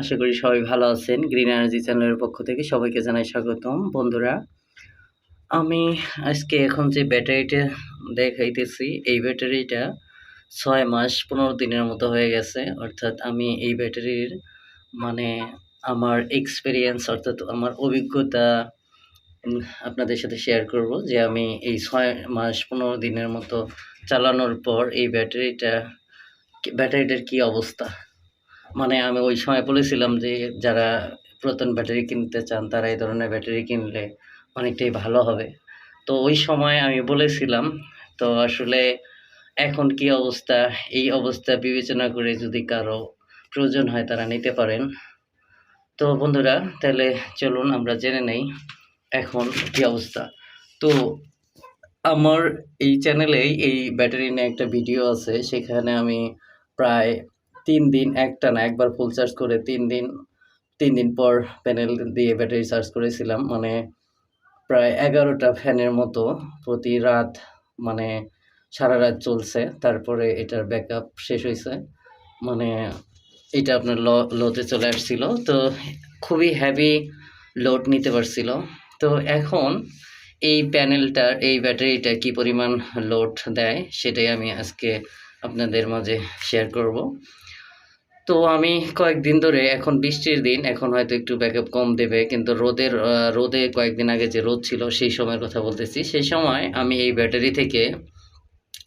আশা করি সবাই ভালো আছেন। গ্রিন এনার্জি চ্যানেলের পক্ষ থেকে সবাইকে জানাই স্বাগতম। বন্ধুরা, আমি আজকে এখন যে ব্যাটারিটা দেখাইতেছি, এই ব্যাটারিটা ছয় মাস পনেরো দিনের মতো হয়ে গেছে। অর্থাৎ আমি এই ব্যাটারির মানে আমার এক্সপিরিয়েন্স অর্থাৎ আমার অভিজ্ঞতা আপনাদের সাথে শেয়ার করব যে আমি এই ছয় মাস পনেরো দিনের মতো চালানোর পর এই ব্যাটারিটা, ব্যাটারিটার কি অবস্থা। মানে আমি ওই সময় বলেছিলাম যে যারা পুরাতন ব্যাটারি কিনতে চান, তারা এই ধরনের ব্যাটারি কিনলে অনেকটাই ভালো হবে। তো ওই সময় আমি বলেছিলাম, তো আসলে এখন কি অবস্থা? এই অবস্থা বিবেচনা করে যদি কারও প্রয়োজন হয় তারা নিতে পারেন। তো বন্ধুরা, তাহলে চলুন আমরা জেনে নেই এখন কি অবস্থা। তো আমার এই চ্যানেলেই এই ব্যাটারি নিয়ে একটা ভিডিও আছে, সেখানে আমি প্রায় তিন দিন একটা না, একবার ফুল চার্জ করে তিন দিন তিন দিন পর প্যানেল দিয়ে ব্যাটারি চার্জ করেছিলাম। মানে প্রায় এগারোটা ফ্যানের মতো প্রতি রাত মানে সারা রাত চলছে। তারপরে এটার ব্যাকআপ শেষ হয়েছে। মানে এটা আপনার ল লোতে চলে আসছিল। তো খুবই হ্যাভি লোড নিতে পারছিল। তো এখন এই প্যানেলটার এই ব্যাটারিটা কি পরিমাণ লোড দেয়, সেটাই আমি আজকে আপনাদের মাঝে শেয়ার করব। তো আমি কয়েকদিন ধরে, এখন বৃষ্টির দিন, এখন হয়তো একটু ব্যাকআপ কম দেবে, কিন্তু রোদের রোদে কয়েকদিন আগে যে রোদ ছিল, সেই সময়ের কথা বলতেছি। সেই সময় আমি এই ব্যাটারি থেকে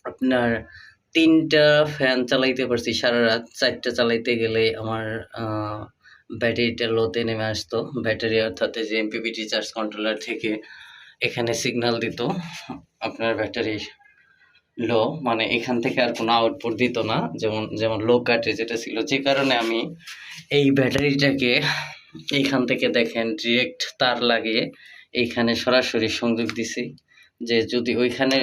আপনার তিনটা ফ্যান চালাইতে পারছি সারা রাত। চারটা চালাইতে গেলে আমার ব্যাটারিটা লোতে নেমে আসতো। ব্যাটারি অর্থাৎ যে এমপিপিটি চার্জ কন্ট্রোলার থেকে এখানে সিগন্যাল দিত আপনার ব্যাটারি লো মানে এখান থেকে আর কোনো আউটপুট দিত না, যেমন যেমন লো কাটে যেটা ছিল। যে কারণে আমি এই ব্যাটারিটাকে এইখান থেকে দেখেন ডিরেক্ট তার লাগিয়ে এইখানে সরাসরি সংযোগ দিছি, যে যদি ওইখানে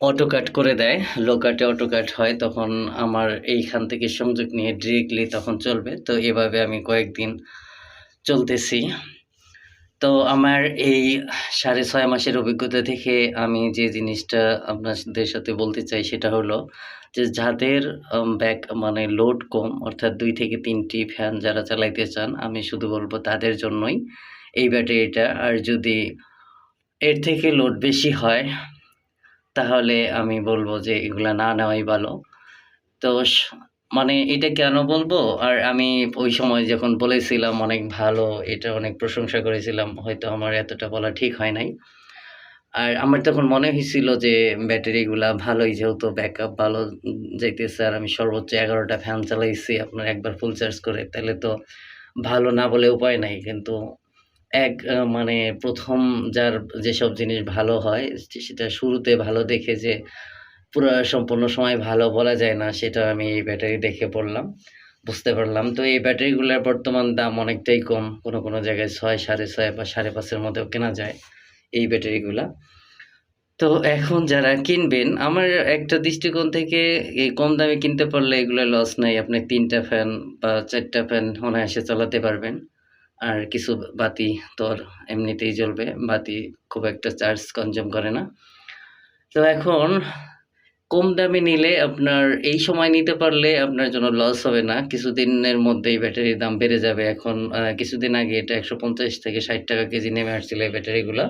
অটো কাট করে দেয় লো কাটে অটো কাট হয়, তখন আমার এইখান থেকে সংযোগ নিয়ে ডিরেক্টলি তখন চলবে। তো এভাবে আমি কয়েকদিন চলতেছি। তো আমার এই সাড়ে ছয় মাসের অভিজ্ঞতা থেকে আমি যে জিনিসটা আপনাদের সাথে বলতে চাই সেটা হলো যে যাদের ব্যাক মানে লোড কম, অর্থাৎ দুই থেকে তিনটি ফ্যান যারা চালাইতে চান, আমি শুধু বলব তাদের জন্যই এই ব্যাটারিটা আর যদি এর থেকে লোড বেশি হয়, তাহলে আমি বলব যে এগুলা না নেওয়াই ভালো। তো মানে এটা কেন বলব? আর আমি ওই সময় যখন বলেছিলাম অনেক ভালো এটা অনেক প্রশংসা করেছিলাম হয়তো আমার এতটা বলা ঠিক হয় নাই। আর আমার তখন মনে হয়েছিল যে ব্যাটারিগুলা ভালোই যেহেতু ব্যাকআপ ভালো উম, যাইতেছে। আর আমি সর্বোচ্চ এগারোটা ফ্যান চালাইছি আপনার একবার ফুল চার্জ করে তাহলে তো ভালো না বলে উপায় নাই। কিন্তু এক মানে প্রথম যার যেসব জিনিস ভালো হয় সেটা শুরুতে ভালো দেখে যে পুরো সম্পূর্ণ সময় ভালো বলা যায় না, সেটা আমি এই ব্যাটারি দেখে পড়লাম, বুঝতে পারলাম। তো এই ব্যাটারিগুলোর বর্তমান দাম অনেকটাই কম, কোনো কোনো জায়গায় ছয়, সাড়ে ছয় বা সাড়ে পাঁচের মধ্যেও কেনা যায় এই ব্যাটারিগুলা তো এখন যারা কিনবেন, আমার একটা দৃষ্টিকোণ থেকে এই কম দামে কিনতে পারলে এগুলো লস নাই, আপনি তিনটা ফ্যান বা চারটা ফ্যান অনায়াসে চালাতে পারবেন। আর কিছু বাতি তোর এমনিতেই জ্বলবে, বাতি খুব একটা চার্জ কনজিউম করে না। তো এখন কম দামে নিলে আপনার এই সময় নিতে পারলে আপনার জন্য লস হবে না। কিছুদিনের মধ্যেই ব্যাটারির দাম বেড়ে যাবে। এখন কিছুদিন আগে এটা একশো পঞ্চাশ থেকে ষাট টাকা কেজি নেমে আসছিল এই ব্যাটারিগুলো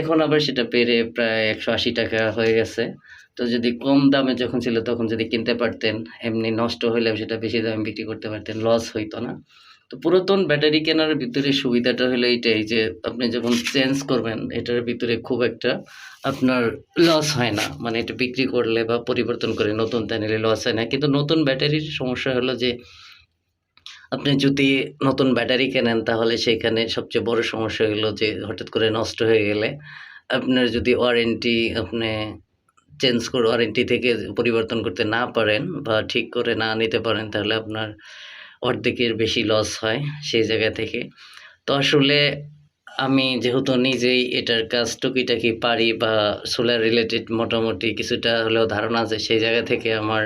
এখন আবার সেটা বেড়ে প্রায় একশো আশি টাকা হয়ে গেছে। তো যদি কম দামে যখন ছিল তখন যদি কিনতে পারতেন, এমনি নষ্ট হলেও সেটা বেশি দামে বিক্রি করতে পারতেন লস হইতো না। তো পুরাতন ব্যাটারি কেনার ভিতরে সুবিধাটা হলো এইটাই যে, আপনি যখন চেঞ্জ করবেন, এটার ভিতরে খুব একটা আপনার লস হয় না। মানে এটা বিক্রি করলে বা পরিবর্তন করে নতুন নিলে লস হয় না। কিন্তু নতুন ব্যাটারির সমস্যা হলো যে, আপনি যদি নতুন ব্যাটারি কেনেন, তাহলে সেখানে সবচেয়ে বড় সমস্যা হলো যে, হঠাৎ করে নষ্ট হয়ে গেলে আপনার যদি ওয়ারেন্টি আপনি চেঞ্জ করে ওয়ারেন্টি থেকে পরিবর্তন করতে না পারেন বা ঠিক করে না নিতে পারেন, তাহলে আপনার অর্ধেকের বেশি লস হয় সেই জায়গা থেকে। তো আসলে আমি যেহেতু নিজেই এটার কাজ টুকিটাকি পারি বা সোলার রিলেটেড মোটামুটি কিছুটা হলেও ধারণা আছে, সেই জায়গা থেকে আমার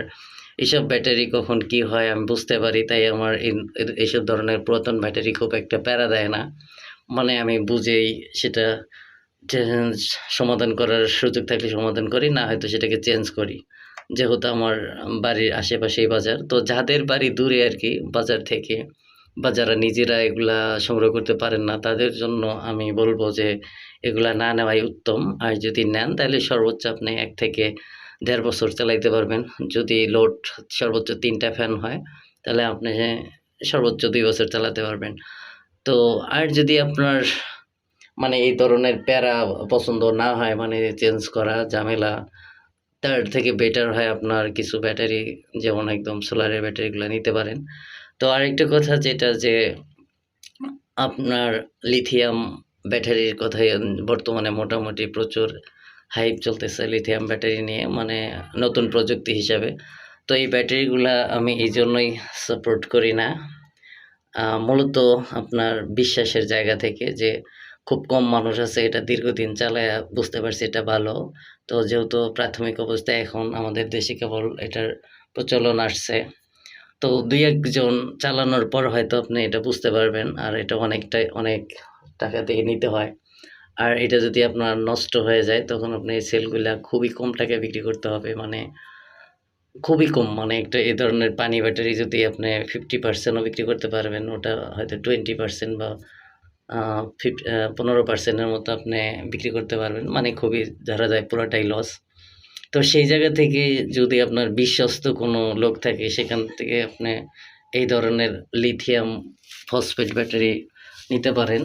এইসব ব্যাটারি কখন কি হয় আমি বুঝতে পারি, তাই আমার এইসব ধরনের পুরাতন ব্যাটারি খুব একটা প্যারা দেয় না। মানে আমি বুঝেই সেটা সমাধান করার সুযোগ থাকলে সমাধান করি, না হয়তো সেটাকে চেঞ্জ করি। যেহেতু আমার বাড়ির আশেপাশেই বাজার, তো যাদের বাড়ি দূরে আর কি বাজার থেকে বা যারা নিজেরা এগুলা সংগ্রহ করতে পারেন না, তাদের জন্য আমি বলব যে এগুলা না নেওয়াই উত্তম। আর যদি নেন, তাহলে সর্বোচ্চ আপনি এক থেকে দেড় বছর চালাইতে পারবেন। যদি লোড সর্বোচ্চ তিনটা ফ্যান হয়, তাহলে আপনি সর্বোচ্চ দুই বছর চালাতে পারবেন। তো আর যদি আপনার মানে এই ধরনের প্যারা পছন্দ না হয় মানে চেঞ্জ করা, ঝামেলা তার থেকে বেটার হয় আপনার কিছু ব্যাটারি যেমন একদম সোলারের ব্যাটারিগুলো নিতে পারেন। তো আরেকটা কথা যেটা যে, আপনার লিথিয়াম ব্যাটারির কথাই বর্তমানে মোটামুটি প্রচুর হাইপ চলতেছে লিথিয়াম ব্যাটারি নিয়ে মানে নতুন প্রযুক্তি হিসাবে। তো এই ব্যাটারিগুলা আমি এই জন্যই সাপোর্ট করি না। মূলত আপনার বিশ্বাসের জায়গা থেকে যে খুব কম মানুষ আছে, এটা দীর্ঘদিন চালায় বুঝতে পারছি এটা ভালো। তো যেহেতু প্রাথমিক অবস্থায় এখন আমাদের দেশে কেবল এটার প্রচলন আসছে। তো দুই একজন চালানোর পর হয়তো আপনি এটা বুঝতে পারবেন, আর এটা অনেকটাই, অনেক টাকা দিয়ে নিতে হয়। আর এটা যদি আপনার নষ্ট হয়ে যায়, তখন আপনি এই সেলগুলা খুবই কম টাকায় বিক্রি করতে হবে। মানে খুবই কম মানে একটা এই ধরনের পানি ব্যাটারি যদি আপনি ফিফটি পার্সেন্টও বিক্রি করতে পারবেন, ওটা হয়তো টোয়েন্টি পার্সেন্ট বা ফিফটি পনেরো পার্সেন্টের মতো আপনি বিক্রি করতে পারবেন। মানে খুবই ধরা যায় পুরোটাই লস তো সেই জায়গা থেকে যদি আপনার বিশ্বস্ত কোনো লোক থাকে, সেখান থেকে আপনি এই ধরনের লিথিয়াম ফসফেট ব্যাটারি নিতে পারেন।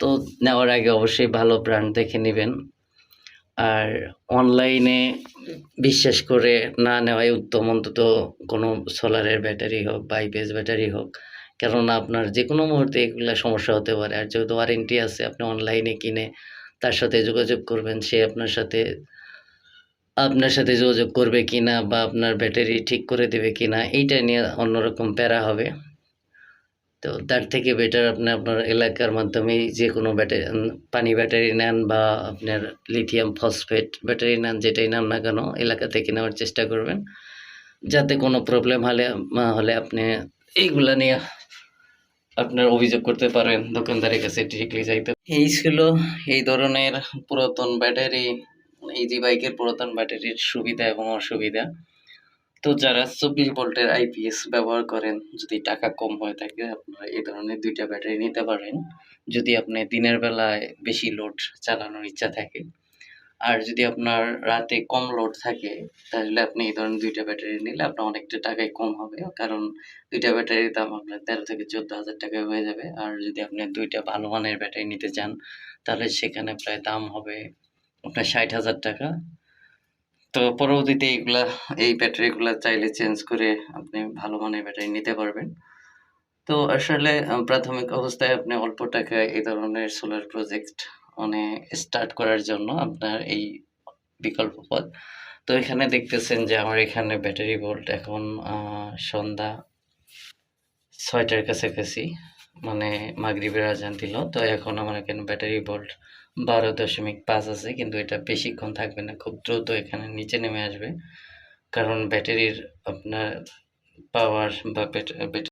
তো নেওয়ার আগে অবশ্যই ভালো ব্র্যান্ড দেখে নেবেন। আর অনলাইনে বিশ্বাস করে না নেওয়াই উত্তম। অন্তত কোনো সোলারের ব্যাটারি হোক বা আইপিএস ব্যাটারি হোক। কেননা আপনার যে কোনো মুহূর্তে এগুলো সমস্যা হতে পারে। আর যেহেতু ওয়ারেন্টি আছে, আপনি অনলাইনে কিনে তার সাথে যোগাযোগ করবেন, সে আপনার সাথে আপনার সাথে যোগাযোগ করবে কি না বা আপনার ব্যাটারি ঠিক করে দেবে কি না এইটা নিয়ে অন্যরকম প্যারা হবে। তো তার থেকে বেটার আপনি আপনার এলাকার মাধ্যমেই যে কোনো ব্যাটারি পানি ব্যাটারি নেন বা আপনার লিথিয়াম ফসফেট ব্যাটারি নেন, যেটাই নেন না কেন, এলাকা থেকে নেওয়ার চেষ্টা করবেন। যাতে কোনো প্রবলেম হলে হলে আপনি এইগুলা নিয়ে আপনার অভিযোগ করতে পারেন, দোকানদারের কাছে ডিরেক্টলি যাইতে। এই ছিল এই ধরনের পুরাতন ব্যাটারি ইজি বাইকের পুরাতন ব্যাটারির সুবিধা এবং অসুবিধা। তো যারা চব্বিশ ভোল্টের আইপিএস ব্যবহার করেন, যদি টাকা কম হয়ে থাকে, আপনারা এই ধরনের দুইটা ব্যাটারি নিতে পারেন। যদি আপনি দিনের বেলায় বেশি লোড চালানোর ইচ্ছা থাকে আর যদি আপনার রাতে কম লোড থাকে, তাহলে আপনি এই ধরনের দুইটা ব্যাটারি নিলে আপনার অনেকটা টাকাই কম হবে। কারণ দুইটা ব্যাটারির দাম আপনার তেরো থেকে চোদ্দ হাজার টাকা হয়ে যাবে। আর যদি আপনি দুইটা ভালো মানের ব্যাটারি নিতে চান, তাহলে সেখানে প্রায় দাম হবে আপনার ষাট হাজার টাকা। তো পরবর্তীতে এইগুলা, এই ব্যাটারিগুলা চাইলে চেঞ্জ করে আপনি ভালো মানের ব্যাটারি নিতে পারবেন। তো আসলে প্রাথমিক অবস্থায় আপনি অল্প টাকায় এই ধরনের সোলার প্রজেক্ট মানে স্টার্ট করার জন্য আপনার এই বিকল্প পথ। তো এখানে দেখতেছেন যে আমার এখানে ব্যাটারি ভোল্ট এখন সন্ধ্যা ছয়টার কাছাকাছি মানে মাগরিবের আজান দিল। তো এখন আমার এখানে ব্যাটারি ভোল্ট বারো দশমিক পাঁচ আছে, কিন্তু এটা বেশিক্ষণ থাকবে না, খুব দ্রুত এখানে নিচে নেমে আসবে। কারণ ব্যাটারির আপনার পাওয়ার বা ব্যাটারি